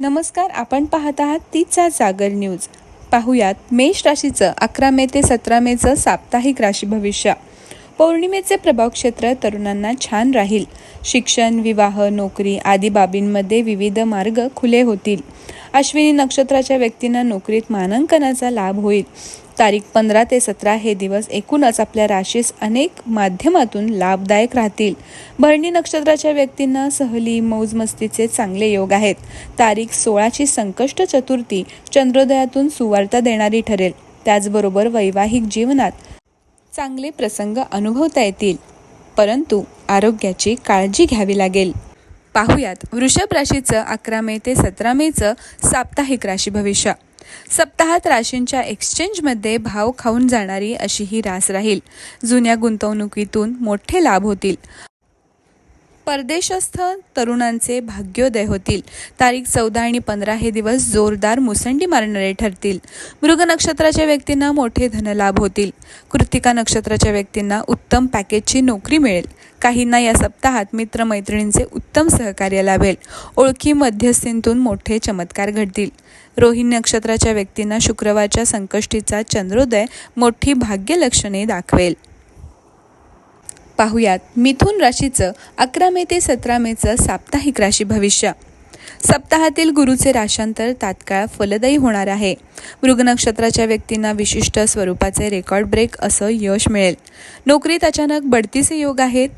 नमस्कार आपण पाहत आहात तिचा जागर न्यूज. पाहुयात मेष राशीचं अकरा मे ते सतरा मेचं साप्ताहिक राशी भविष्य. पौर्णिमेचे प्रभाव क्षेत्र तरुणांना छान राहील. शिक्षण विवाह नोकरी आदी बाबींमध्ये विविध मार्ग खुले होतील. अश्विनी नक्षत्राच्या व्यक्तींना नोकरीत मानांकनाचा लाभ होईल. तारीख पंधरा ते सतरा हे दिवस एकूणच आपल्या राशीस अनेक माध्यमातून लाभदायक राहतील. भरणी नक्षत्राच्या व्यक्तींना सहली मौज मस्तीचे चांगले योग आहेत. तारीख सोळाची संकष्ट चतुर्थी चंद्रोदयातून सुवार्ता देणारी ठरेल. त्याचबरोबर वैवाहिक जीवनात चांगले प्रसंग अनुभवता येतील. परंतु आरोग्याची काळजी घ्यावी लागेल. पाहुयात वृषभ राशीचं अकरा मे ते सतरा मेचं साप्ताहिक राशी भविष्य. सप्ताहात राशींच्या एक्सचेंजमध्ये भाव खाऊन जाणारी अशी ही रास राहील. जुन्या गुंतवणुकीतून मोठे लाभ होतील. परदेशस्थ तरुणांचे भाग्योदय होतील. तारीख चौदा आणि पंधरा हे दिवस जोरदार मुसंडी मारणारे ठरतील. मृग नक्षत्राच्या व्यक्तींना मोठे धनलाभ होतील. कृतिका नक्षत्राच्या व्यक्तींना उत्तम पॅकेजची नोकरी मिळेल. काहींना या सप्ताहात मित्रमैत्रिणींचे उत्तम सहकार्य लाभेल. ओळखी मध्यस्थींतून मोठे चमत्कार घडतील. रोहिणी नक्षत्राच्या व्यक्तींना शुक्रवारच्या संकष्टीचा चंद्रोदय मोठी भाग्यलक्षणे दाखवेल. पाहुयात. मिथुन राशीचं अकरा मे ते सतरा मेचं साप्ताहिक राशी भविष्य. सप्ताहातील गुरुचे राशांतर तात्काळ फलदायी होणार आहे. मृग नक्षत्राच्या व्यक्तींना विशिष्ट स्वरूपाचे रेकॉर्ड ब्रेक असं यश मिळेल. नोकरीत अचानक बढतीचे योग आहेत.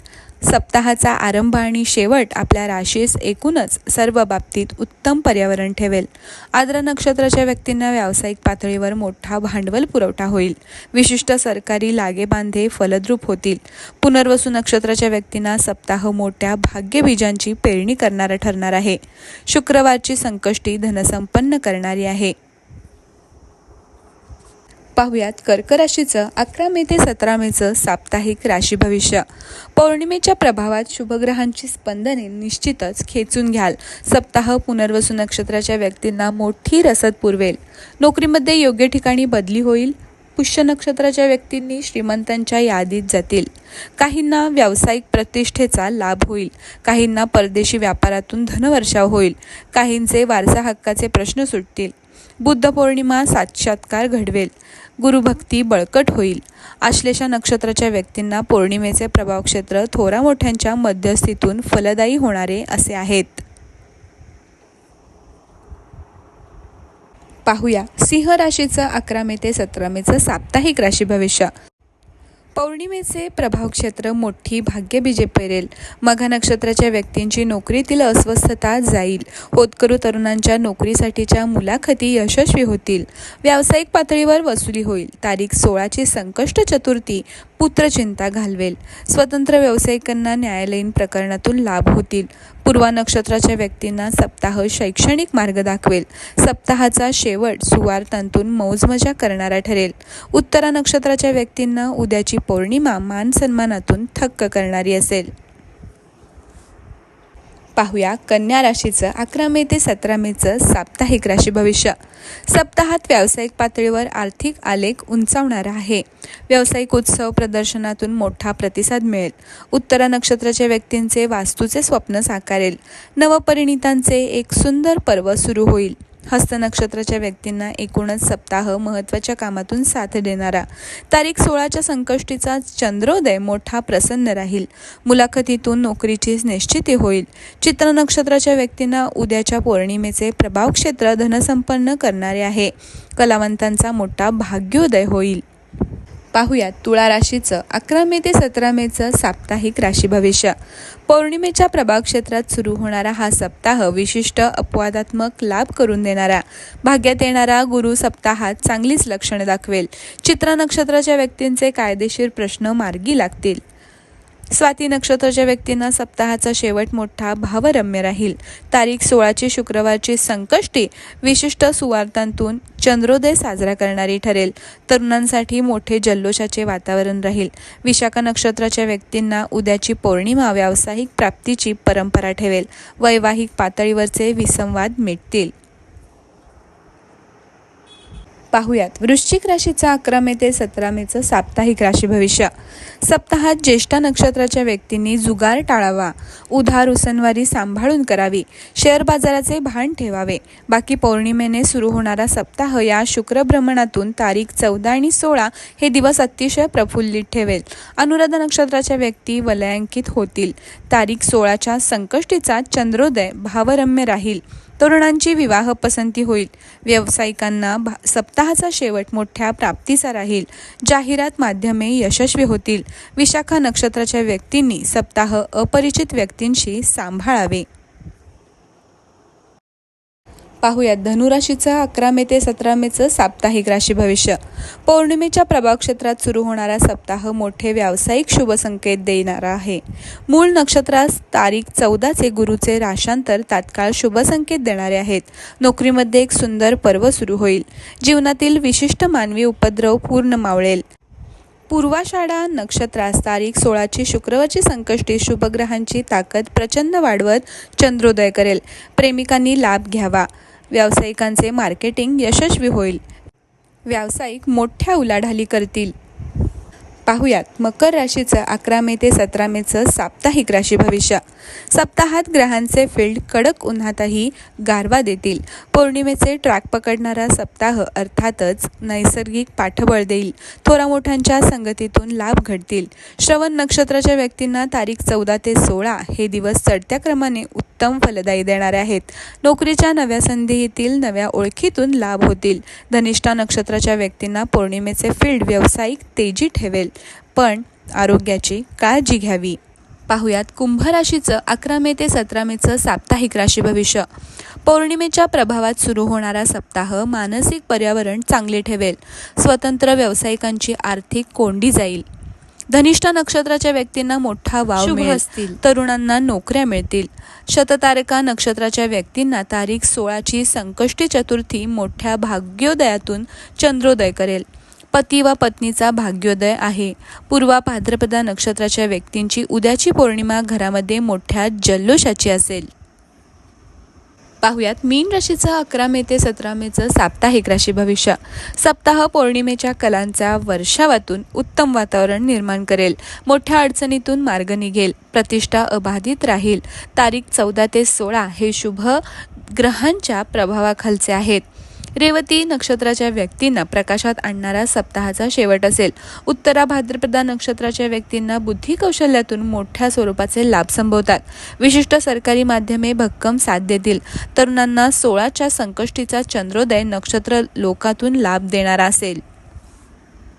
सप्ताहाचा आरंभ आणि शेवट आपल्या राशीस एकूणच सर्व बाबतीत उत्तम पर्यावरण ठेवेल. आद्र नक्षत्राच्या व्यक्तींना व्यावसायिक पातळीवर मोठा भांडवल पुरवठा होईल. विशिष्ट सरकारी लागेबांधे फलद्रूप होतील. पुनर्वसू नक्षत्राच्या व्यक्तींना सप्ताह मोठ्या भाग्यबीजांची पेरणी करणारा ठरणार आहे. शुक्रवारची संकष्टी धनसंपन्न करणारी आहे. पाहुयात कर्क राशीचं अकरा मे ते सतरा मेचं साप्ताहिक राशी भविष्य. पौर्णिमेच्या प्रभावात शुभग्रहांची स्पंदने निश्चितच खेचून घ्याल. सप्ताह पुनर्वसू नक्षत्राच्या व्यक्तींना मोठी रसद पुरवेल. नोकरीमध्ये योग्य ठिकाणी बदली होईल. पुष्य नक्षत्राच्या व्यक्तींनी श्रीमंतांच्या यादीत जातील. काहींना व्यावसायिक प्रतिष्ठेचा लाभ होईल. काहींना परदेशी व्यापारातून धनवर्षाव होईल. काहींचे वारसा हक्काचे प्रश्न सुटतील. बुद्ध पौर्णिमा साक्षात्कार घडवेल. गुरुभक्ती बळकट होईल. आश्लेषा नक्षत्राच्या व्यक्तींना पौर्णिमेचे प्रभाव क्षेत्र थोरा मोठ्यांच्या मध्यस्थीतून फलदायी होणारे असे आहेत. पाहूया. सिंह राशीचं अकरा मे ते सतरा मेचं साप्ताहिक राशी भविष्य. पौर्णिमेचे प्रभाव क्षेत्र मोठी भाग्यबीजे पेरेल. मघा नक्षत्राच्या व्यक्तींची नोकरीतील अस्वस्थता जाईल. होतकरू तरुणांच्या नोकरीसाठीच्या मुलाखती यशस्वी होतील. व्यावसायिक पातळीवर वसुली होईल. तारीख सोळाची संकष्ट चतुर्थी पुत्रचिंता घालवेल. स्वतंत्र व्यावसायिकांना न्यायालयीन प्रकरणातून लाभ होतील. पूर्वा नक्षत्राच्या व्यक्तींना सप्ताह शैक्षणिक मार्ग दाखवेल. सप्ताहाचा शेवट सुवार्थांतून मौजमजा करणारा ठरेल. उत्तरा नक्षत्राच्या व्यक्तींना उद्याची पौर्णिमा मान सन्मानातून थक्क करणारी असेल. पाहूया कन्या राशीचं अकरा मे ते सतरा मेचं साप्ताहिक राशी भविष्य. सप्ताहात व्यावसायिक पातळीवर आर्थिक आलेख उंचावणारा आहे. व्यावसायिक उत्सव प्रदर्शनातून मोठा प्रतिसाद मिळेल. उत्तरा नक्षत्राच्या व्यक्तींचे वास्तूचे स्वप्न साकारेल. नवपरिणितांचे एक सुंदर पर्व सुरू होईल. हस्तनक्षत्राच्या व्यक्तींना एकूणच सप्ताह महत्त्वाच्या कामातून साथ देणारा. तारीख सोळाच्या संकष्टीचा चंद्रोदय मोठा प्रसन्न राहील. मुलाखतीतून नोकरीची निश्चिती होईल. चित्र नक्षत्राच्या व्यक्तींना उद्याच्या पौर्णिमेचे प्रभाव क्षेत्र धनसंपन्न करणारे आहे. कलावंतांचा मोठा भाग्योदय होईल. पाहूयात तुळा राशीचं अकरा मे ते सतरा मेचं साप्ताहिक राशी भविष्य. पौर्णिमेच्या प्रभाग क्षेत्रात सुरू होणारा हा सप्ताह विशिष्ट अपवादात्मक लाभ करून देणारा. भाग्यात येणारा गुरु सप्ताहात चांगलीच लक्षणे दाखवेल. चित्र नक्षत्राच्या व्यक्तींचे कायदेशीर प्रश्न मार्गी लागतील. स्वाती नक्षत्राच्या व्यक्तींना सप्ताहाचा शेवट मोठा भावरम्य राहील. तारीख सोळाची शुक्रवारची संकष्टी विशिष्ट सुवार्थांतून चंद्रोदय साजरा करणारी ठरेल. तरुणांसाठी मोठे जल्लोषाचे वातावरण राहील. विशाखा नक्षत्राच्या व्यक्तींना उद्याची पौर्णिमा व्यावसायिक प्राप्तीची परंपरा ठेवेल. वैवाहिक पातळीवरचे विसंवाद मिटतील. पाहूयात. वृश्चिक राशीचा अकरा मे ते सतरा मेचं साप्ताहिक राशी भविष्य. सप्ताहात ज्येष्ठा नक्षत्राच्या व्यक्तींनी जुगार टाळावा. उधार उसनवारी सांभाळून करावी. शेअर बाजाराचे भान ठेवावे. बाकी पौर्णिमेने सुरू होणारा सप्ताह या शुक्रभ्रमणातून तारीख चौदा आणि सोळा हे दिवस अतिशय प्रफुल्लित ठेवेल. अनुराधा नक्षत्राच्या व्यक्ती वलयांकित होतील. तारीख सोळाच्या संकष्टीचा चंद्रोदय भावरम्य राहील. तरुणांची विवाह पसंती होईल. व्यावसायिकांना भा सप्ताहाचा शेवट मोठ्या प्राप्तीचा राहील. जाहिरात माध्यमे यशस्वी होतील. विशाखा नक्षत्राच्या व्यक्तींनी सप्ताह अपरिचित व्यक्तींशी सांभाळावे. पाहूयात. धनुराशीचं अकरा मे ते सतरा मेचं साप्ताहिक राशी भविष्य. पौर्णिमेच्या प्रभाव क्षेत्रात सुरू होणारा सप्ताह मोठे व्यावसायिक शुभ संकेत देणारा आहे. मूळ नक्षत्रास तारीख चौदाचे गुरुचे राशांतर तात्काळ शुभ संकेत देणारे आहेत. नोकरीमध्ये एक सुंदर पर्व सुरू होईल. जीवनातील विशिष्ट मानवी उपद्रव पूर्ण मावळेल. पूर्वाषाढा नक्षत्रास तारीख सोळाची शुक्रवारची संकष्टी शुभग्रहांची ताकद प्रचंड वाढवत चंद्रोदय करेल. प्रेमिकांनी लाभ घ्यावा. व्यावसायिकांचे मार्केटिंग यशस्वी होईल. व्यावसायिक मोठ्या उलाढाली करतील. पाहुयात मकर राशीचं अकरा मे ते सतरा मेचं साप्ताहिक राशी भविष्य. सप्ताहात ग्रहांचे फील्ड कडक उन्हातही गारवा देतील. पौर्णिमेचे ट्रॅक पकडणारा सप्ताह अर्थातच नैसर्गिक पाठबळ देईल. थोरा मोठ्यांच्या संगतीतून लाभ घडतील. श्रवण नक्षत्राच्या व्यक्तींना तारीख चौदा ते सोळा हे दिवस चढत्या क्रमाने उत्तम फलदायी देणारे आहेत. नोकरीच्या नव्या संधीतील नव्या ओळखीतून लाभ होतील. धनिष्ठा नक्षत्राच्या व्यक्तींना पौर्णिमेचे फील्ड व्यावसायिक तेजी ठेवेल. पण आरोग्याची काळजी घ्यावी. पाहुयात कुंभ राशीचं अकरा मे ते सतरा मेचं साप्ताहिक राशी भविष्य. पौर्णिमेच्या प्रभावात सुरू होणारा सप्ताह मानसिक पर्यावरण चांगले ठेवेल. स्वतंत्र व्यावसायिकांची आर्थिक कोंडी जाईल. धनिष्ठा नक्षत्राच्या व्यक्तींना मोठा वाव असतील. तरुणांना नोकऱ्या मिळतील. शततारका नक्षत्राच्या व्यक्तींना तारीख सोळाची संकष्टी चतुर्थी मोठ्या भाग्योदयातून चंद्रोदय करेल. पती व पत्नीचा भाग्योदय आहे. पूर्वा भाद्रपदा नक्षत्राच्या व्यक्तींची उद्याची पौर्णिमा घरामध्ये मोठ्या जल्लोषाची असेल. पाहुयात. मीन राशीचं अकरा मे ते सतरा मेचं साप्ताहिक राशी भविष्य. सप्ताह पौर्णिमेच्या कलांचा वर्षावातून उत्तम वातावरण निर्माण करेल. मोठ्या अडचणीतून मार्ग निघेल. प्रतिष्ठा अबाधित राहील. तारीख चौदा ते सोळा हे शुभ ग्रहांच्या प्रभावाखालचे आहेत. रेवती नक्षत्राच्या व्यक्तींना प्रकाशात आणणारा सप्ताहाचा शेवट असेल. उत्तरा भाद्रपदा नक्षत्राच्या व्यक्तींना बुद्धी कौशल्यातून मोठ्या स्वरूपाचे लाभ संभवतात. विशिष्ट सरकारी माध्यमे भक्कम साथ देतील. तरुणांना सोळाच्या संकष्टीचा चंद्रोदय नक्षत्र लोकातून लाभ देणारा असेल.